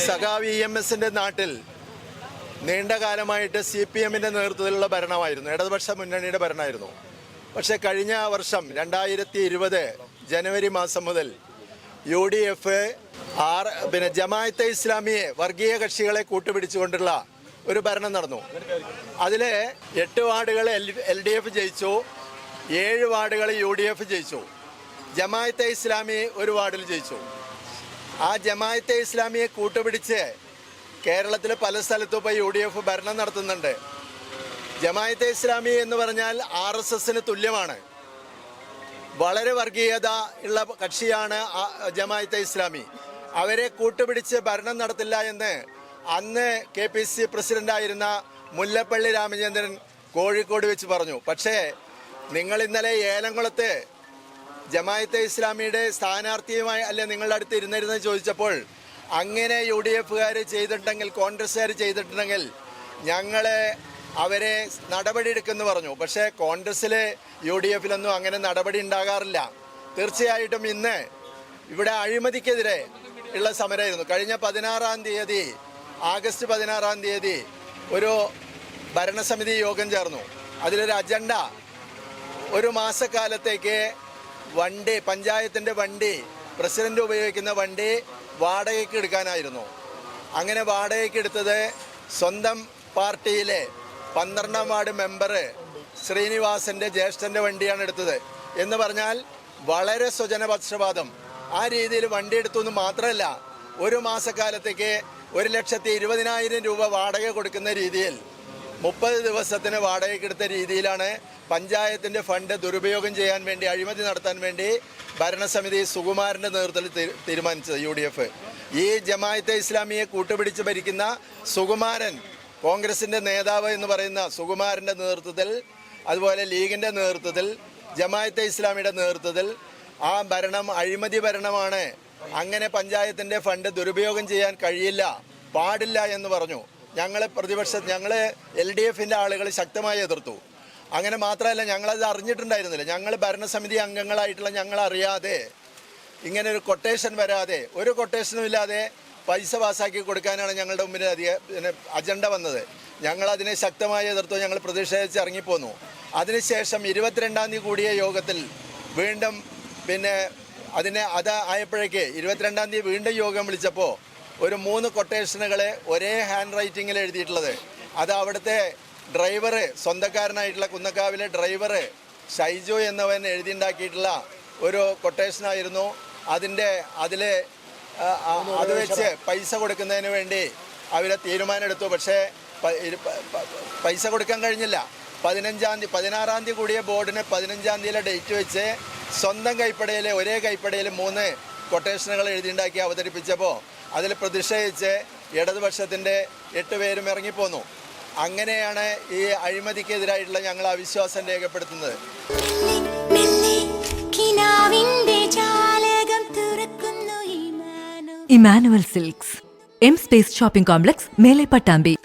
സഖാവ് E M എസിന്റെ നാട്ടിൽ നീണ്ട കാലമായിട്ട് സി പി എമ്മിന്റെ നേതൃത്വത്തിലുള്ള ഭരണമായിരുന്നു. ഇടതുപക്ഷ മുന്നണിയുടെ ഭരണമായിരുന്നു. പക്ഷെ കഴിഞ്ഞ വർഷം രണ്ടായിരത്തി ഇരുപത് ജനുവരി മാസം മുതൽ യു ഡി എഫ് ആർ പിന്നെ ജമാഅത്തെ ഇസ്ലാമിയെ വർഗീയ കക്ഷികളെ കൂട്ടുപിടിച്ചുകൊണ്ടുള്ള ഒരു ഭരണം നടന്നു. അതിൽ എട്ട് വാർഡുകൾ എൽ എൽ ഡി എഫ് ജയിച്ചു ഏഴ് വാർഡുകൾ യു ഡി എഫ് ജയിച്ചു. ജമാഅത്തെ ഇസ്ലാമി ഒരു വാർഡിൽ ജയിച്ചു. ആ ജമാഅത്തെ ഇസ്ലാമിയെ കൂട്ടുപിടിച്ച് കേരളത്തിലെ പല സ്ഥലത്തും ഇപ്പോൾ യു ഡി എഫ് ഭരണം നടത്തുന്നുണ്ട്. ജമാഅത്തെ ഇസ്ലാമി എന്ന് പറഞ്ഞാൽ ആർ എസ് എസിന് തുല്യമാണ്. വളരെ വർഗീയത ഉള്ള കക്ഷിയാണ് ജമാഅത്തെ ഇസ്ലാമി. അവരെ കൂട്ടുപിടിച്ച് ഭരണം നടത്തില്ല എന്ന് അന്ന് കെ പി സി പ്രസിഡന്റായിരുന്ന മുല്ലപ്പള്ളി രാമചന്ദ്രൻ കോഴിക്കോട് വെച്ച് പറഞ്ഞു. പക്ഷേ നിങ്ങൾ ഇന്നലെ ഏലംകുളത്ത് ജമാഅത്തെ ഇസ്ലാമിയുടെ സ്ഥാനാർത്ഥിയുമായി അല്ലെ നിങ്ങളുടെ അടുത്ത് ഇരുന്നിരുന്ന് ചോദിച്ചപ്പോൾ അങ്ങനെ യു ഡി എഫുകാർ ചെയ്തിട്ടുണ്ടെങ്കിൽ കോൺഗ്രസ്സുകാർ ചെയ്തിട്ടുണ്ടെങ്കിൽ ഞങ്ങളെ അവരെ നടപടി എടുക്കുമെന്ന് പറഞ്ഞു. പക്ഷേ കോൺഗ്രസ്സിൽ യു ഡി എഫിലൊന്നും അങ്ങനെ നടപടി ഉണ്ടാകാറില്ല. തീർച്ചയായിട്ടും ഇന്ന് ഇവിടെ അഴിമതിക്കെതിരെ ഉള്ള സമരമായിരുന്നു കഴിഞ്ഞ പതിനാറാം തീയതി ആഗസ്റ്റ് പതിനാറാം തീയതി ഒരു ഭരണസമിതി യോഗം ചേർന്നു. അതിലൊരു അജണ്ട ഒരു മാസക്കാലത്തേക്ക് വണ്ടി പഞ്ചായത്തിന്റെ വണ്ടി പ്രസിഡന്റ് ഉപയോഗിക്കുന്ന വണ്ടി വാടകയ്ക്ക് എടുക്കാനായിരുന്നു. അങ്ങനെ വാടകയ്ക്ക് എടുത്തത് സ്വന്തം പാർട്ടിയിലെ പന്ത്രണ്ടാം വാർഡ് മെമ്പർ ശ്രീനിവാസന്റെ ജ്യേഷ്ഠന്റെ വണ്ടിയാണ് എടുത്തത്. എന്ന് പറഞ്ഞാൽ വളരെ സ്വജനപക്ഷപാതം. ആ രീതിയിൽ വണ്ടി എടുത്തു എന്ന് മാത്രമല്ല ഒരു മാസക്കാലത്തേക്ക് ഒരു ലക്ഷത്തി ഇരുപതിനായിരം രൂപ വാടക കൊടുക്കുന്ന രീതിയിൽ മുപ്പത് ദിവസത്തിന് വാടകയ്ക്കെടുത്ത രീതിയിലാണ് പഞ്ചായത്തിന്റെ ഫണ്ട് ദുരുപയോഗം ചെയ്യാൻ വേണ്ടി അഴിമതി നടത്താൻ വേണ്ടി ഭരണസമിതി സുകുമാരന്റെ നേതൃത്വത്തിൽ തീരുമാനിച്ചത് യു ഡി എഫ് ഈ ജമായത്തെ ഇസ്ലാമിയെ കൂട്ടുപിടിച്ച് ഭരിക്കുന്ന സുകുമാരൻ കോൺഗ്രസിന്റെ നേതാവ് എന്ന് പറയുന്ന സുകുമാരന്റെ നേതൃത്വത്തിൽ അതുപോലെ ലീഗിന്റെ നേതൃത്വത്തിൽ ജമായത്തെ ഇസ്ലാമിയുടെ നേതൃത്വത്തിൽ ആ ഭരണം അഴിമതി ഭരണമാണ്. അങ്ങനെ പഞ്ചായത്തിന്റെ ഫണ്ട് ദുരുപയോഗം ചെയ്യാൻ കഴിയില്ല പാടില്ല എന്ന് പറഞ്ഞു. ഞങ്ങൾ പ്രതിപക്ഷ ഞങ്ങളെ എൽ ഡി എഫിന്റെ ആളുകൾ ശക്തമായി എതിർത്തു. അങ്ങനെ മാത്രമല്ല ഞങ്ങളത് അറിഞ്ഞിട്ടുണ്ടായിരുന്നില്ല. ഞങ്ങൾ ഭരണസമിതി അംഗങ്ങളായിട്ടുള്ള ഞങ്ങൾ അറിയാതെ ഇങ്ങനെ ഒരു കൊട്ടേഷൻ വരാതെ ഒരു കൊട്ടേഷനും ഇല്ലാതെ പൈസ പാസ്സാക്കി കൊടുക്കാനാണ് ഞങ്ങളുടെ മുമ്പിൽ അധിക അജണ്ട വന്നത്. ഞങ്ങൾ അതിനെ ശക്തമായി എതിർത്തു ഞങ്ങൾ പ്രതിഷേധിച്ച് ഇറങ്ങിപ്പോന്നു. അതിനുശേഷം ഇരുപത്തിരണ്ടാം തീയതി കൂടിയ യോഗത്തിൽ വീണ്ടും പിന്നെ അതിനെ അത് ആയപ്പോഴേക്ക് ഇരുപത്തിരണ്ടാം തീയതി വീണ്ടും യോഗം വിളിച്ചപ്പോൾ ഒരു മൂന്ന് കൊട്ടേഷനുകളെ ഒരേ ഹാൻഡ് റൈറ്റിങ്ങിൽ എഴുതിയിട്ടുള്ളത്. അത് അവിടുത്തെ ഡ്രൈവർ സ്വന്തക്കാരനായിട്ടുള്ള കുന്നക്കാവിലെ ഡ്രൈവർ ഷൈജു എന്നവൻ എഴുതിയുണ്ടാക്കിയിട്ടുള്ള ഒരു കൊട്ടേഷനായിരുന്നു അതിന്റെ അതിൽ അത് വെച്ച് പൈസ കൊടുക്കുന്നതിന് വേണ്ടി അവരെ തീരുമാനമെടുത്തു. പക്ഷേ പൈസ കൊടുക്കാൻ കഴിഞ്ഞില്ല. പതിനഞ്ചാം തീയതി പതിനാറാം തീയതി കൂടിയ ബോർഡിന് പതിനഞ്ചാം തീയതിയിലെ ഡേറ്റ് വെച്ച് സ്വന്തം കൈപ്പടയിൽ ഒരേ കൈപ്പടയിൽ മൂന്ന് കൊട്ടേഷനുകൾ എഴുതിയുണ്ടാക്കി അവതരിപ്പിച്ചപ്പോൾ അതിൽ പ്രതിഷേധിച്ച് ഇടതുപക്ഷത്തിന്റെ എട്ട് പേരും ഇറങ്ങിപ്പോന്നു. അങ്ങനെയാണ് ഈ അഴിമതിക്കെതിരായിട്ടുള്ള ഞങ്ങൾ അവിശ്വാസം രേഖപ്പെടുത്തുന്നത്. Emmanuel. Silks M space shopping complex Mele Pattambi